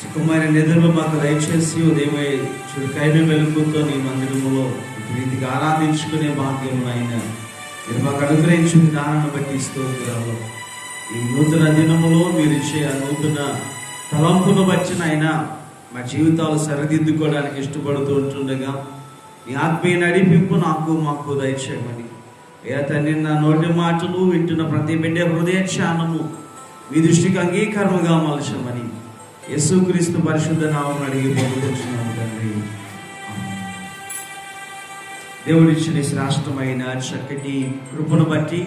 సుకుమారి నిధులు మాకు దయచేసి ఉదయమై చురుకైన వెలుగుతో నీ మందిరములో ప్రీతిగా ఆరాధించుకునే భాగ్యం ఆయన మీరు మాకు అనుగ్రహించిన విధానాన్ని బట్టి స్తోత్రాలు. ఈ నూతన దినములో మీరు ఇచ్చే ఆ నూతన తలంపును బట్టి ఆయన మా జీవితాలు సరిదిద్దుకోవడానికి ఇష్టపడుతూ ఉంటుండగా మీ ఆత్మీయ నడిపింపు నాకు మాకు దయచేయమని. ఏ తండ్రి నా నోటి మాటలు వింటున్న ప్రతి బిడ్డ హృదయ ధ్యానము మీ దృష్టికి అంగీకారముగా మలచమని. యేసుక్రీస్తు పరిశుద్ధ నామం అడిగి పొందుతున్నాము తండ్రి. దేవుడిచ్చిన శ్రేష్టమైన చక్కటి కృపను బట్టి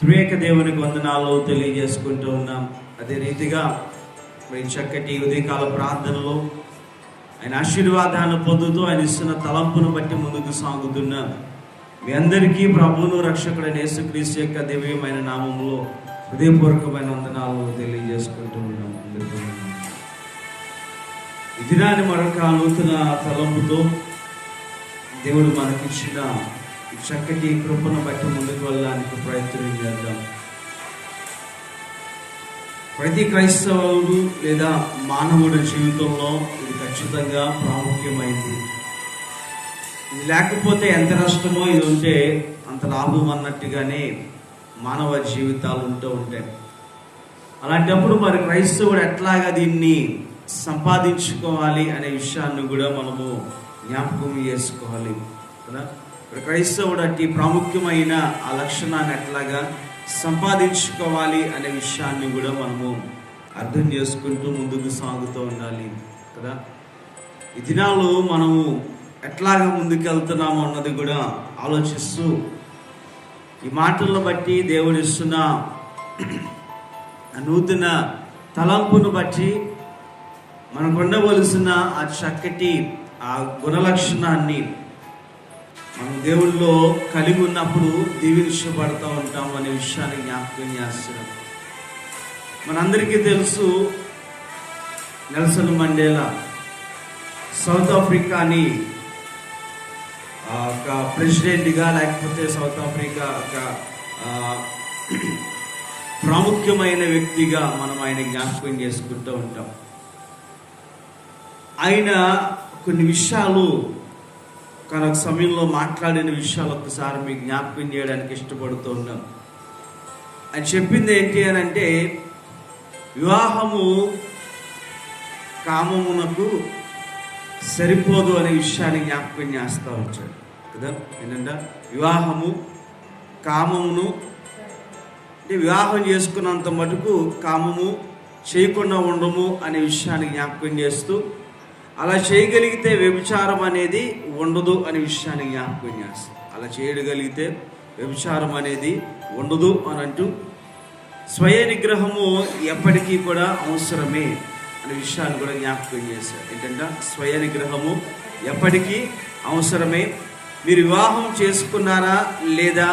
త్రివేక దేవునికి వందనాలు తెలియజేసుకుంటూ ఉన్నాం. అదే రీతిగా మరి చక్కటి ఉదయకాల ప్రార్థనలో ఆయన ఆశీర్వాదాన్ని పొందుతూ ఆయన ఇస్తున్న తలంపును బట్టి ముందుకు సాగుతున్నాం. మీ అందరికీ ప్రభువును రక్షకుడైన యేసుక్రీస్తు యొక్క దివ్యమైన నామంలో హృదయపూర్వకమైన వందనాలు తెలియజేసుకుంటూ ఉన్నాం. దినాన్ని మరొక నూతన తలంపుతో దేవుడు మనకిచ్చిన చక్కటి కృపను బట్టి ముందుకు వెళ్ళడానికి ప్రయత్నం చేద్దాం. ప్రతి క్రైస్తవుడు లేదా మానవుడి జీవితంలో ఇది ఖచ్చితంగా ప్రాముఖ్యమైంది. ఇది లేకపోతే ఎంత నష్టమో ఇది ఉంటే అంత లాభం అన్నట్టుగానే మానవ జీవితాలు ఉంటూ ఉంటాయి. అలాంటప్పుడు మరి క్రైస్తవుడు ఎట్లాగా దీన్ని సంపాదించుకోవాలి అనే విషయాన్ని కూడా మనము జ్ఞాపకం చేసుకోవాలి కదా? ఇప్పుడు క్రైస్తవుడు అట్టి ప్రాముఖ్యమైన ఆ లక్షణాన్ని ఎట్లాగా సంపాదించుకోవాలి అనే విషయాన్ని కూడా మనము అర్థం చేసుకుంటూ ముందుకు సాగుతూ ఉండాలి కదా? ఈ దినాలు మనము ఎట్లాగా ముందుకెళ్తున్నాము అన్నది కూడా ఆలోచిస్తూ ఈ మాటలను బట్టి దేవుడిస్తున్న నూతన తలంపును బట్టి మనకు ఉండవలసిన ఆ చక్కటి ఆ గుణలక్షణాన్ని మనం దేవుళ్ళలో కలిగి ఉన్నప్పుడు దీవించబడతా ఉంటాం అనే విషయాన్ని జ్ఞాపకం చేస్తున్నాం. మనందరికీ తెలుసు నెల్సన్ మండేలా సౌత్ ఆఫ్రికాని ఆ, ఒక ప్రెసిడెంట్గా లేకపోతే సౌత్ ఆఫ్రికా ఒక ప్రాముఖ్యమైన వ్యక్తిగా మనం ఆయన జ్ఞాపకం చేసుకుంటూ ఉంటాం. ఆయన కొన్ని విషయాలు కనుక సమయంలో మాట్లాడిన విషయాలు ఒకసారి మీకు జ్ఞాపకం చేయడానికి ఇష్టపడుతూ ఉన్నాను. ఆయన చెప్పింది ఏంటి అని అంటే వివాహము కామమునకు సరిపోదు అనే విషయాన్ని జ్ఞాపకం చేస్తూ వచ్చాడు. కదా? ఏంటంటే వివాహము కామమును అంటే వివాహం చేసుకున్నంత మటుకు కామము చేయకుండా ఉండము అనే విషయాన్ని జ్ఞాపకం చేస్తూ అలా చేయగలిగితే వ్యభిచారం అనేది ఉండదు అనే విషయాన్ని జ్ఞాపకం చేస్తాం అలా చేయగలిగితే వ్యభిచారం అనేది ఉండదు అని అంటూ స్వయ నిగ్రహము ఎప్పటికీ కూడా అవసరమే అనే విషయాన్ని కూడా జ్ఞాపకం చేశారు. ఏంటంటే స్వయ నిగ్రహము ఎప్పటికీ అవసరమే. మీరు వివాహం చేసుకున్నారా లేదా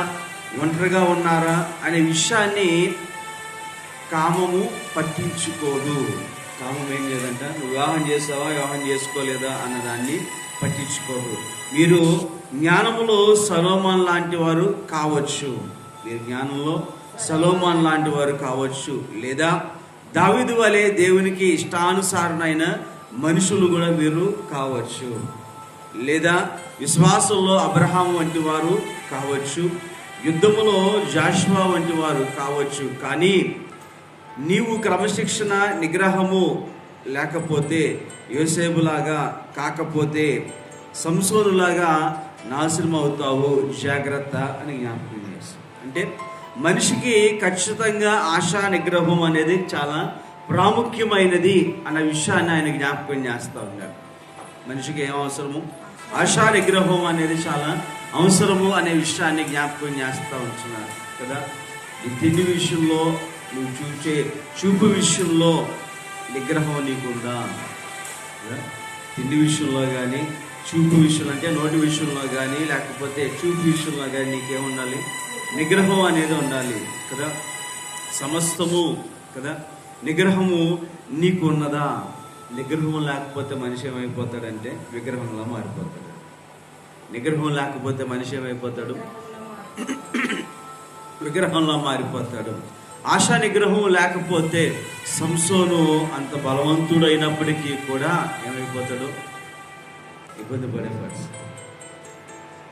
ఒంటరిగా ఉన్నారా అనే విషయాన్ని కామము పట్టించుకోదు. కామం ఏం లేదంట. నువ్వు వివాహం చేసావా? వివాహం చేసుకోలేదా? అన్నదాన్ని పట్టించుకోరు మీరు జ్ఞానములో సలోమాన్ లాంటి వారు కావచ్చు. మీరు జ్ఞానంలో సలోమాన్ లాంటి వారు కావచ్చు. లేదా దావిదు వలె దేవునికి ఇష్టానుసారమైన మనుషులు కూడా మీరు కావచ్చు. లేదా విశ్వాసంలో అబ్రహాం వంటి వారు కావచ్చు. యుద్ధములో జాష్వా వంటి వారు కావచ్చు. కానీ నీవు క్రమశిక్షణ నిగ్రహము లేకపోతే యోసేపులాగా కాకపోతే సంసోనులాగా నాశనం అవుతావు జాగ్రత్త అని జ్ఞాపకం చేస్తాం అంటే మనిషికి ఖచ్చితంగా ఆశా నిగ్రహం అనేది చాలా ప్రాముఖ్యమైనది అన్న విషయాన్ని ఆయన జ్ఞాపకం చేస్తూ ఉన్నారు. మనిషికి ఏం అవసరము? ఆశా నిగ్రహం అనేది చాలా అవసరము అనే విషయాన్ని జ్ఞాపకం చేస్తూ ఉంటున్నారు కదా. ఈ తిండి విషయంలో నువ్వు చూసే చూపు విషయంలో నిగ్రహం నీకుందా? తిండి విషయంలో కానీ చూపు విషయంలో అంటే నోటి విషయంలో కానీ లేకపోతే చూపు విషయంలో కానీ నీకేముండాలి? నిగ్రహం అనేది ఉండాలి కదా? సమస్తము కదా? నిగ్రహము నీకు ఉన్నదా నిగ్రహం లేకపోతే మనిషి ఏమైపోతాడంటే విగ్రహంలా మారిపోతాడు. నిగ్రహం లేకపోతే మనిషి ఏమైపోతాడు? విగ్రహంలో మారిపోతాడు. ఆశా నిగ్రహం లేకపోతే సంసోను అంత బలవంతుడైనప్పటికీ కూడా ఏమైపోతాడు? ఇబ్బంది పడే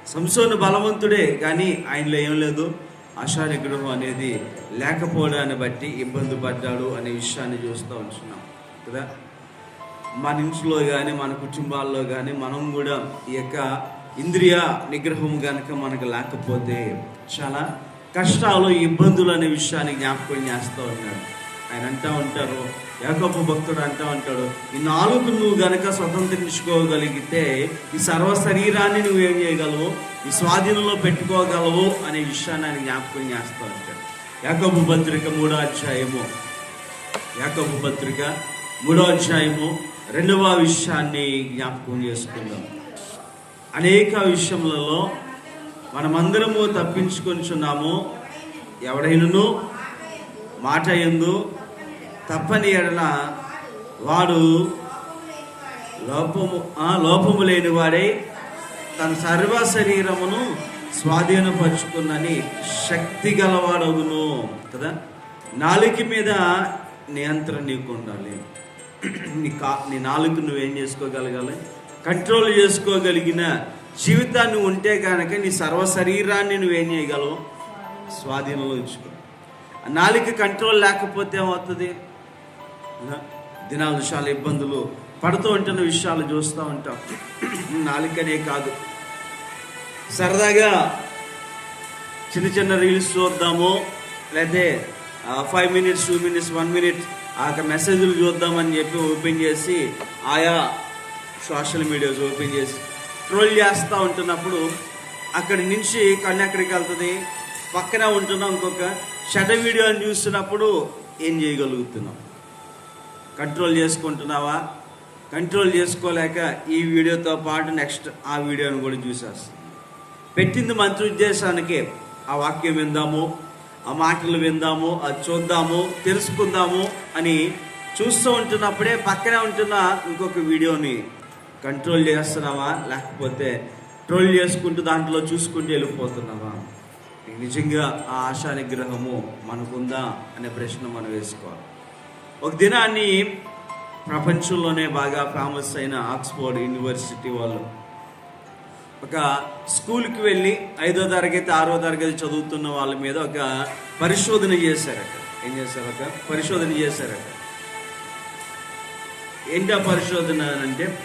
సంసోను బలవంతుడే కానీ ఆయనలో ఏం లేదు. ఆశా నిగ్రహం అనేది లేకపోవడాన్ని బట్టి ఇబ్బంది పడ్డాడు అనే విషయాన్ని చూస్తూ ఉంటున్నాం కదా? మన ఇంట్లో కానీ మన కుటుంబాల్లో కానీ మనం కూడా ఈ యొక్క ఇంద్రియ నిగ్రహం కనుక మనకు లేకపోతే చాలా కష్టాలు ఇబ్బందులు అనే విషయాన్ని జ్ఞాపకం చేస్తూ ఉన్నాడు. ఆయన అంటూ ఉంటారు యాకపు భక్తుడు అంటూ ఉంటాడు ఈ నాలుగు నువ్వు గనక స్వతంత్రించుకోగలిగితే ఈ సర్వ శరీరాన్ని నువ్వేం చేయగలవు? ఈ స్వాధీనంలో పెట్టుకోగలవు? అనే విషయాన్ని ఆయన జ్ఞాపకం చేస్తూ ఉంటాడు. యాకపు పత్రిక మూడో అధ్యాయము. యాకోబు పత్రిక మూడో అధ్యాయము రెండవ విషయాన్ని జ్ఞాపకం చేసుకుందాం. అనేక విషయములలో మనమందరము తప్పించుకొనిచున్నాము ఎవడైనను మాట ఎందు తప్పని ఎడల వాడు లోపము లోపము లేని వాడై తన సర్వ శరీరమును స్వాధీనపరుచుకున్నని శక్తి గలవాడవును కదా? నాలుక మీద నియంత్రణ నీకు ఉండాలి. నీ కా నీ నాలుగు నువ్వేం చేసుకోగలగాలి? కంట్రోల్ చేసుకోగలిగిన జీవితాన్ని ఉంటే కనుక నీ సర్వ శరీరాన్ని నువ్వేం చేయగలవు? స్వాధీనంలో ఉంచుకో. నాలిక నాలుక కంట్రోల్ లేకపోతే ఏమవుతుంది? దినాలు చాలా ఇబ్బందులు పడుతూ ఉంటున్న విషయాలు చూస్తూ ఉంటాం. నాలుకనే కాదు. సరదాగా చిన్న చిన్న రీల్స్ చూద్దాము. లేకపోతే five minutes two minutes one minute ఆ యొక్క మెసేజ్లు చూద్దామని చెప్పి ఓపెన్ చేసి ఆయా సోషల్ మీడియాస్ ఓపెన్ చేసి ట్రోల్ చేస్తూ ఉంటున్నప్పుడు అక్కడి నుంచి కన్యాకుడికి ఎక్కడికి వెళ్తుంది? పక్కన ఉంటున్నాం ఇంకొక షట వీడియోని చూస్తున్నప్పుడు ఏం చేయగలుగుతున్నాం? కంట్రోల్ చేసుకుంటున్నావా? కంట్రోల్ చేసుకోలేక ఈ వీడియోతో పాటు నెక్స్ట్ ఆ వీడియోని కూడా చూసేస్తాం. పెట్టింది మంచి ఉద్దేశానికి ఆ వాక్యం విందాము ఆ మాటలు విందాము అది చూద్దాము తెలుసుకుందాము అని చూస్తూ ఉంటున్నప్పుడే పక్కనే ఉంటున్న ఇంకొక వీడియోని కంట్రోల్ చేస్తున్నావా? లేకపోతే ట్రోల్ చేసుకుంటూ దాంట్లో చూసుకుంటూ వెళ్ళిపోతున్నావా? నిజంగా ఆ ఆశా నిగ్రహము మనకుందా అనే ప్రశ్న మనం వేసుకోవాలి. ఒక దినాన్ని ప్రపంచంలోనే బాగా ఫేమస్ అయిన ఆక్స్ఫోర్డ్ యూనివర్సిటీ వాళ్ళు ఒక స్కూల్కి వెళ్ళి ఐదో తరగతి ఆరో తరగతి చదువుతున్న వాళ్ళ మీద ఒక పరిశోధన చేశారట. ఏం చేశారు ఒక పరిశోధన చేశారట. ఏంటి ఆ పరిశోధన అంటే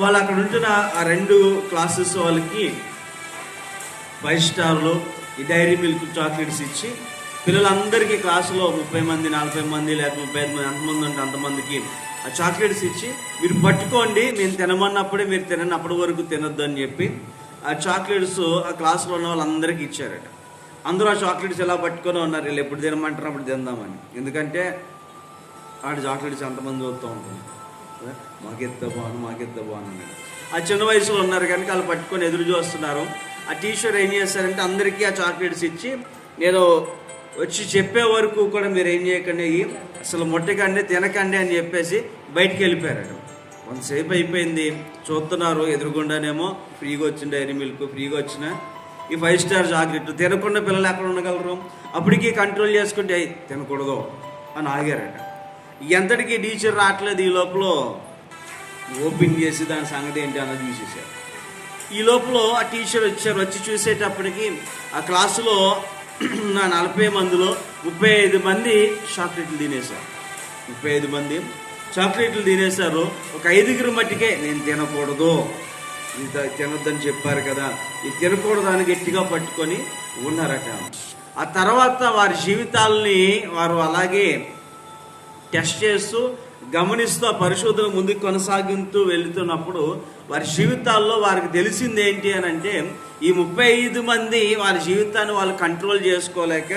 వాళ్ళు అక్కడ ఉంటున్న ఆ రెండు క్లాసెస్ వాళ్ళకి ఫైవ్ స్టార్లు ఈ డైరీ మిల్క్ చాక్లెట్స్ ఇచ్చి పిల్లలందరికీ క్లాసులో ముప్పై మంది నలభై మంది లేకపోతే ముప్పై ఐదు మంది ఎంతమంది ఉంటే అంతమందికి ఆ చాక్లెట్స్ ఇచ్చి మీరు పట్టుకోండి నేను తినమన్నప్పుడే మీరు తినని అప్పటి వరకు తినొద్దు అని చెప్పి ఆ చాక్లెట్స్ ఆ క్లాసులో ఉన్న వాళ్ళందరికీ ఇచ్చారట. అందరూ ఆ చాక్లెట్స్ ఎలా పట్టుకొని ఉన్నారు? వీళ్ళు ఎప్పుడు తినమంటారు అప్పుడు తిందామని. ఎందుకంటే ఆడ చాక్లెట్స్ ఎంతమంది చూస్తూ ఉంటుంది మాకెత్త బాను మాకెత్త బాను అని ఆ చిన్న వయసులో ఉన్నారు కనుక వాళ్ళు పట్టుకొని ఎదురు చూస్తున్నారు. ఆ టీచర్ ఏం చేస్తారంటే అందరికీ ఆ చాక్లెట్స్ ఇచ్చి నేను వచ్చి చెప్పే వరకు కూడా మీరు ఏం చేయకండి అసలు మొట్టకండి తినకండి అని చెప్పేసి బయటికి వెళ్ళిపోయారట. కొంతసేపు అయిపోయింది. చూస్తున్నారు ఎదురుగుండానేమో ఫ్రీగా వచ్చిన డైరీ మిల్క్ ఫ్రీగా వచ్చిన ఈ ఫైవ్ స్టార్ చాక్లెట్ తినకుండా పిల్లలు ఎక్కడ ఉండగలరు? అప్పటికీ కంట్రోల్ చేసుకుంటే తినకూడదు అని ఆగారట. ఎంతటికీ టీచర్ రావట్లేదు ఈ లోపల ఓపెన్ చేసి దాని సంగతి ఏంటి అన్నది చూసేసారు. ఈ లోపల ఆ టీచర్ వచ్చారు. వచ్చి చూసేటప్పటికి ఆ క్లాసులో నా నలభై మందిలో ముప్పై ఐదు మంది చాక్లెట్లు తినేశారు. ముప్పై ఐదు మంది చాక్లెట్లు తినేశారు. ఒక ఐదుగురు మట్టికే నేను తినకూడదు. ఇంత తినొద్దని చెప్పారు కదా. ఇది తినకూడదు అని గట్టిగా పట్టుకొని ఉన్నారట. ఆ తర్వాత వారి జీవితాలని వారు అలాగే టెస్ట్ చేస్తూ గమనిస్తూ పరిశోధన ముందుకు కొనసాగుతూ వెళుతున్నప్పుడు వారి జీవితాల్లో వారికి తెలిసింది ఏంటి అని అంటే ఈ ముప్పై ఐదు మంది వారి జీవితాన్ని వాళ్ళు కంట్రోల్ చేసుకోలేక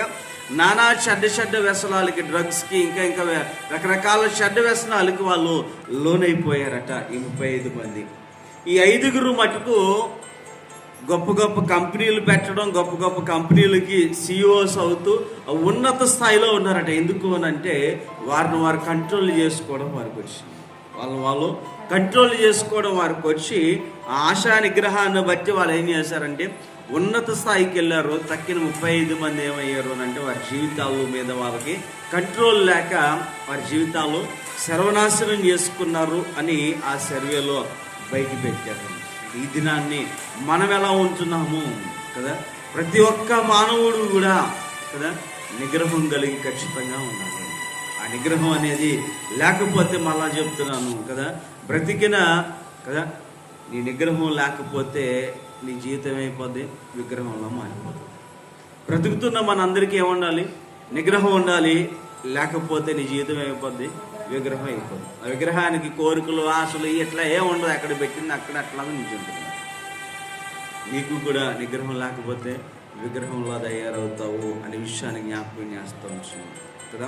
నానా చెడ్డ చెడ్డ వ్యసనాలకి డ్రగ్స్కి ఇంకా ఇంకా రకరకాల చెడ్డ వ్యసనాలకి వాళ్ళు లోనైపోయారట ఈ ముప్పై ఐదు మంది. ఈ ఐదుగురు మటుకు గొప్ప గొప్ప కంపెనీలు పెట్టడం గొప్ప గొప్ప కంపెనీలకి సిఇఓస్ అవుతూ ఉన్నత స్థాయిలో ఉన్నారట. ఎందుకు అని అంటే వారిని వారు కంట్రోల్ చేసుకోవడం వారికి వచ్చింది వాళ్ళ వాళ్ళు కంట్రోల్ చేసుకోవడం వారికి వచ్చి ఆ ఆశా నిగ్రహాన్ని బట్టి వాళ్ళు ఏం చేశారంటే ఉన్నత స్థాయికి వెళ్ళారు. తక్కిన ముప్పై ఐదు మంది ఏమయ్యారు అని అంటే వారి జీవితాల మీద వాళ్ళకి కంట్రోల్ లేక వారి జీవితాలు సర్వనాశనం చేసుకున్నారు అని ఆ సర్వేలో బయట పెట్టారు. ఈ దినాన్ని మనం ఎలా ఉంటున్నాము? కదా? ప్రతి ఒక్క మానవుడు కూడా కదా? నిగ్రహం కలిగి ఖచ్చితంగా ఉండాలి ఆ నిగ్రహం అనేది లేకపోతే మళ్ళా చెప్తున్నాను కదా? బ్రతికిన కదా? నీ నిగ్రహం లేకపోతే నీ జీవితం అయిపోద్ది విగ్రహంలో మారిపోతుంది బ్రతుకుతున్న మనందరికీ ఏముండాలి? నిగ్రహం ఉండాలి లేకపోతే నీ జీవితం అయిపోద్ది విగ్రహం అయిపోద్ది. ఆ విగ్రహానికి కోరికలు ఆశలు ఇట్లా ఏ ఉండదు అక్కడ పెట్టింది అక్కడ అట్లా నుంచి ఉంటుంది నీకు కూడా నిగ్రహం లేకపోతే విగ్రహంలో తయారవుతావు అనే విషయాన్ని జ్ఞాపకం చేస్తూ ఉంటున్నాను కదా?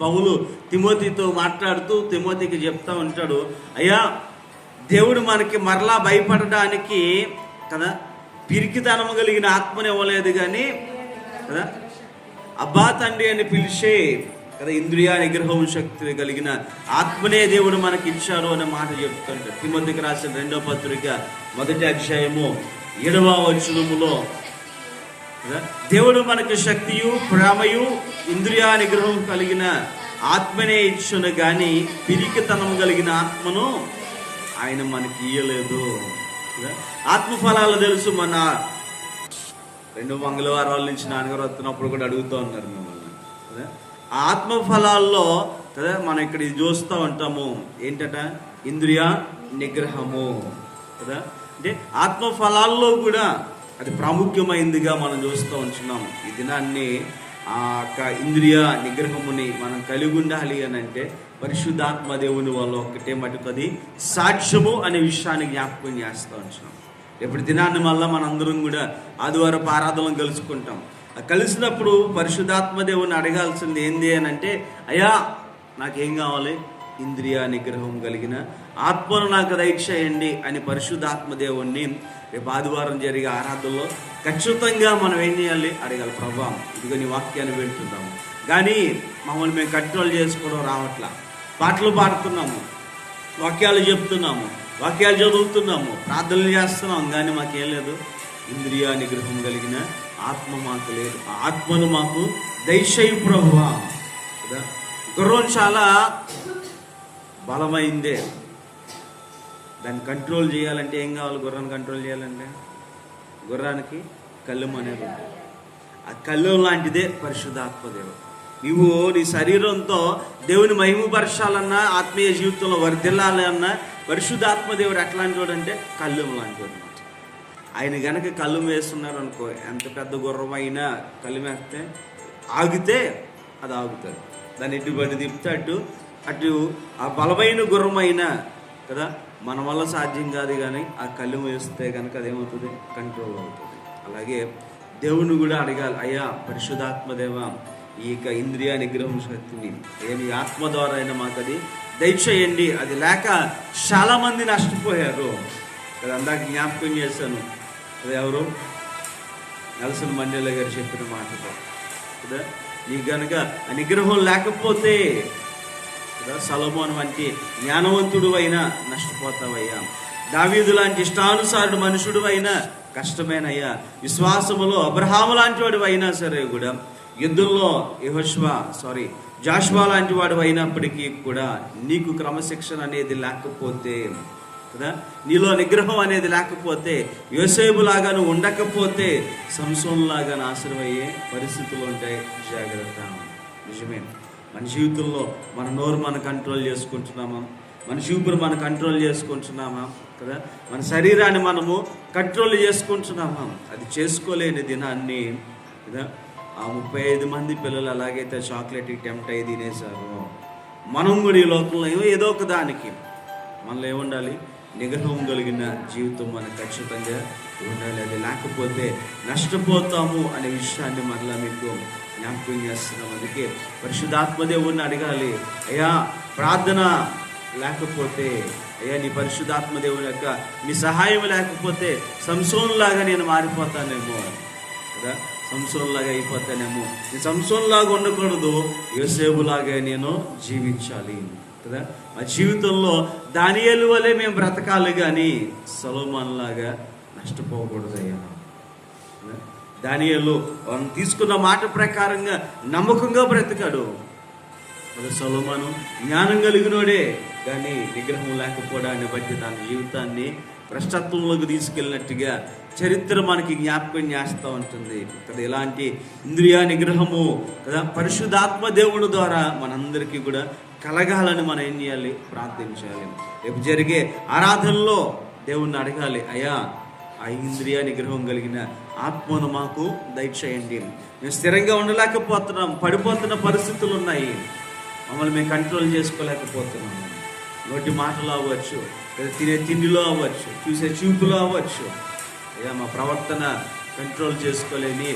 పౌలు తిమోతితో మాట్లాడుతూ తిమోతికి చెప్తా ఉంటాడు అయ్యా దేవుడు మనకి మరలా భయపడడానికి కదా పిరికితనము కలిగిన ఆత్మని ఇవ్వలేదు కానీ కదా? అబ్బా తండ్రి అని పిలిచే కదా ఇంద్రియ నిగ్రహం శక్తి కలిగిన ఆత్మనే దేవుడు మనకి ఇచ్చారు అనే మాట చెప్తుంటాడు. తిమోతికి రాసిన రెండో పత్రిక మొదటి అధ్యాయము ఏడవ వచనములో దేవుడు మనకు శక్తియు ప్రేమయు ఇంద్రియ నిగ్రహం కలిగిన ఆత్మనే ఇచ్చును గాని పిరికితనం కలిగిన ఆత్మను ఆయన మనకి ఇయ్యలేదు ఆత్మఫలాలు తెలుసు మన రెండు మంగళవారాల నుంచి నాన్నగారు వస్తున్నప్పుడు కూడా అడుగుతూ ఉన్నారు మిమ్మల్ని ఆత్మఫలాల్లో కదా మనం ఇక్కడ ఇది చూస్తూ ఉంటాము ఏంటట? ఇంద్రియ నిగ్రహము కదా? అంటే ఆత్మఫలాల్లో కూడా అది ప్రాముఖ్యమైందిగా మనం చూస్తూ ఉంటున్నాం ఈ దినాన్ని ఆ యొక్క ఇంద్రియ నిగ్రహముని మనం కలిగి ఉండాలి అని అంటే పరిశుద్ధాత్మ దేవుని వల్ల ఒకటే మటుకది సాక్ష్యము అనే విషయాన్ని జ్ఞాపకం చేస్తూ ఉంటున్నాం. ఎప్పుడు దినాన్ని మళ్ళీ మనందరం కూడా ఆదివారపు ఆరాధనలు కలుసుకుంటాం. కలిసినప్పుడు పరిశుద్ధాత్మ దేవుని అడగాల్సింది ఏంది అని అంటే అయ్యా నాకేం కావాలి? ఇంద్రియ నిగ్రహం కలిగిన ఆత్మను నాకు దయచేయండి అని పరిశుద్ధాత్మ దేవుణ్ణి రేపు ఆదివారం జరిగే ఆరాధనలో ఖచ్చితంగా మనం ఏం చేయాలి? అడగాలి ప్రభా ఇదిగో నీ వాక్యాన్ని వింటున్నాము కానీ మమ్మల్ని మేము కంట్రోల్ చేసుకోవడం రావట్లా. పాటలు పాడుతున్నాము వాక్యాలు చెప్తున్నాము వాక్యాలు చదువుతున్నాము ప్రార్థనలు చేస్తున్నాం. కానీ మాకేం లేదు. ఇంద్రియ నిగ్రహం కలిగిన ఆత్మ మాకు లేదు. ఆత్మను మాకు దైశై ప్రభువా. గుర్రం చాలా బలమైందే. దాన్ని కంట్రోల్ చేయాలంటే ఏం కావాలి గుర్రాన్ని కంట్రోల్ చేయాలంటే? గుర్రానికి కళ్ళం అనేది ఉంటుంది ఆ కళ్ళం లాంటిదే పరిశుద్ధాత్మదేవుడు నువ్వు నీ శరీరంతో దేవుని మహిమపరచాలన్నా ఆత్మీయ జీవితంలో వర్ధిల్లాలన్నా పరిశుద్ధాత్మదేవుడు ఎట్లాంటి వాడు అంటే కళ్ళం లాంటి వాడు. ఆయన గనక కళ్ళం వేస్తున్నారు అనుకో ఎంత పెద్ద గుర్రం అయినా కళ్ళు వేస్తే ఆగితే అది ఆగుతుంది దాన్ని ఇటు పడి తిప్పితే అటు అటు ఆ బలమైన గుర్రం అయినా కదా మన వల్ల సాధ్యం కాదు కానీ ఆ కళ్ళు వేస్తే కనుక అదేమవుతుంది? కంట్రోల్ అవుతుంది. అలాగే దేవుని కూడా అడగాలి. అయ్యా పరిశుధాత్మదేవ ఈ యొక్క ఇంద్రియ నిగ్రహం శక్తిని ఏమి ఆత్మ ద్వారా అయినా మాకు అది దయచేయండి అది లేక చాలా మంది నష్టపోయారు. అది అందాక జ్ఞాపకం చేశాను. అది ఎవరు? నెల్సన్ మండేలా గారు చెప్పిన మాటతో కదా? నీకు కనుక ఆ నిగ్రహం లేకపోతే కదా సలమోన్ వంటి జ్ఞానవంతుడు అయినా నష్టపోతావయ్యా. దావీదు లాంటి ఇష్టానుసారుడు మనుషుడు అయినా కష్టమేనయ్యా. విశ్వాసములో అబ్రహాము లాంటి వాడు అయినా సరే కూడా యుద్ధంలో యహోష్వా సారీ జాష్వా లాంటి వాడు అయినప్పటికీ కూడా నీకు క్రమశిక్షణ అనేది లేకపోతే కదా? నీలో నిగ్రహం అనేది లేకపోతే యోసేపు లాగా నువ్వు ఉండకపోతే సంసోన్ లాగా నాశనం అయ్యే పరిస్థితులు ఉంటాయి. జాగ్రత్త. నిజమే. మన జీవితంలో మన నోరు మనం కంట్రోల్ చేసుకుంటున్నామా? మన చూపును మనం కంట్రోల్ చేసుకుంటున్నామా? కదా? మన శరీరాన్ని మనము కంట్రోల్ చేసుకుంటున్నామా? అది చేసుకోలేని దినాన్ని కదా? ఆ ముప్పై ఐదు మంది పిల్లలు అలాగైతే చాక్లెట్కి టెంప్ట్ అయ్యి తినేశారు. మనం కూడా ఈ లోకంలో ఏదో ఒక దానికి మనలో ఏముండాలి? నిగ్రహం కలిగిన జీవితం మనకు ఖచ్చితంగా ఉండాలి. అది లేకపోతే నష్టపోతాము అనే విషయాన్ని మరలా మీకు జ్ఞాపకం చేస్తున్నాం. అందుకే పరిశుద్ధాత్మదేవుని అడగాలి. అయ్యా ప్రార్థన లేకపోతే అయ్యా నీ పరిశుద్ధాత్మదేవుని యొక్క నీ సహాయం లేకపోతే సంసోన్లాగా నేను మారిపోతానేమో. కదా? సంసోన్లాగా అయిపోతానేమో. నేను సంసోన్లాగా ఉండకూడదు. యోసేపులాగా నేను జీవించాలి. కదా? మా జీవితంలో దానియలు వలె మేము బ్రతకాలి కానీ సలోమాన్లాగా నష్టపోకూడదయ్యా. నష్టపోకూడదు అయ్యా దానియలు తీసుకున్న మాట ప్రకారంగా నమ్మకంగా బ్రతికాడు. సలోమాను? జ్ఞానం కలిగినోడే కానీ నిగ్రహం లేకపోవడాన్ని బట్టి తన జీవితాన్ని భ్రష్టత్వంలోకి తీసుకెళ్ళినట్టుగా చరిత్ర మనకి జ్ఞాపకం చేస్తూ ఉంటుంది. ఇక్కడ ఇలాంటి ఇంద్రియ నిగ్రహము కదా పరిశుద్ధాత్మ దేవుడు ద్వారా మనందరికీ కూడా కలగాలని మనం ఏం చేయాలి? ప్రార్థించాలి రేపు జరిగే ఆరాధనలో దేవుణ్ణి అడగాలి అయ్యా ఆ ఇంద్రియ నిగ్రహం కలిగిన ఆత్మను మాకు దయచేయండి. మేము స్థిరంగా ఉండలేకపోతున్నాం పడిపోతున్న పరిస్థితులు ఉన్నాయి. మమ్మల్ని మేము కంట్రోల్ చేసుకోలేకపోతున్నాము నోటి మాటలు అవ్వచ్చు లేదా తినే తిండిలో అవ్వచ్చు చూసే చూపులో అవ్వచ్చు. అయ్యా మా ప్రవర్తన కంట్రోల్ చేసుకోలేని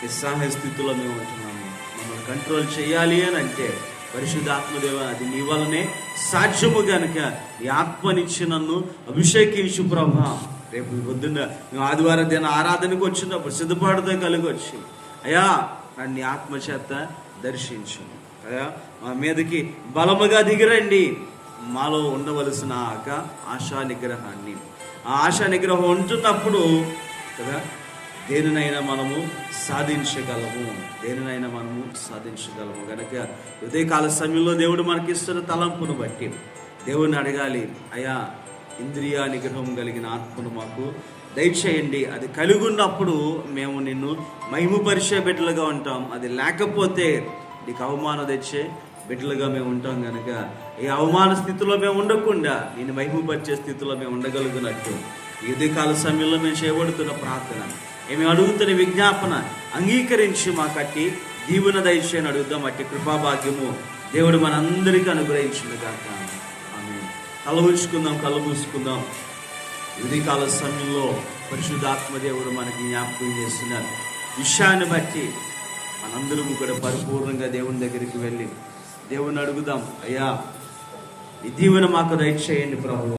నిస్సహాయ స్థితిలో మేము ఉంటున్నాము. మమ్మల్ని కంట్రోల్ చేయాలి అని అంటే పరిశుద్ధాత్మదేవ అది నీ వల్లనే సాధ్యము గనుక నీ ఆత్మనిచ్చి నన్ను అభిషేకించు ప్రభా. రేపు పొద్దున్న మేము ఆదివారం దిన ఆరాధనకు వచ్చినప్పుడు సిద్ధపాటుతో కలిగి వచ్చి అయ్యా నన్ను నీ ఆత్మ చేత దర్శించు. అయా మా మీదకి బలముగా దిగిరండి. మాలో ఉండవలసిన ఆక ఆశా నిగ్రహాన్ని ఆ ఆశా నిగ్రహం ఉంటున్నప్పుడు కదా దేనినైనా మనము సాధించగలము. దేనినైనా మనము సాధించగలము. కనుక ఉదయకాల సమయంలో దేవుడు మనకిస్తున్న తలంపును బట్టి దేవుని అడగాలి అయా ఇంద్రియ నిగ్రహం కలిగిన ఆత్మను మాకు దయచేయండి. అది కలిగి ఉన్నప్పుడు మేము నిన్ను మహిమపరిచే బిడ్డలుగా ఉంటాం. అది లేకపోతే నీకు అవమానం తెచ్చే బిడ్డలుగా మేము ఉంటాం కనుక ఈ అవమాన స్థితిలో మేము ఉండకుండా నేను మహిమపరిచే స్థితిలో మేము ఉండగలుగునట్టు. ఈ కాల సమయంలో మేము చేయబడుతున్న ప్రార్థన. ఏమి అడుగుతున్న విజ్ఞాపన అంగీకరించి మా కట్టి దీవున దయచేయని అడుగుదాం అట్టి కృపాభాగ్యము. దేవుడు మనందరికీ అనుగ్రహించింది కాక ఆమె కళ్ళ ఉంచుకుందాం కళ్ళు మూసుకుందాం. ఉదయకాల సమయంలో పరిశుద్ధాత్మ దేవుడు మనకి జ్ఞాపకం చేస్తున్నారు. విషయాన్ని బట్టి మనందరము కూడా పరిపూర్ణంగా దేవుని దగ్గరికి వెళ్ళి దేవుని అడుగుదాం. అయ్యా ఈ దీవెన మాకు దయచేయండి ప్రభు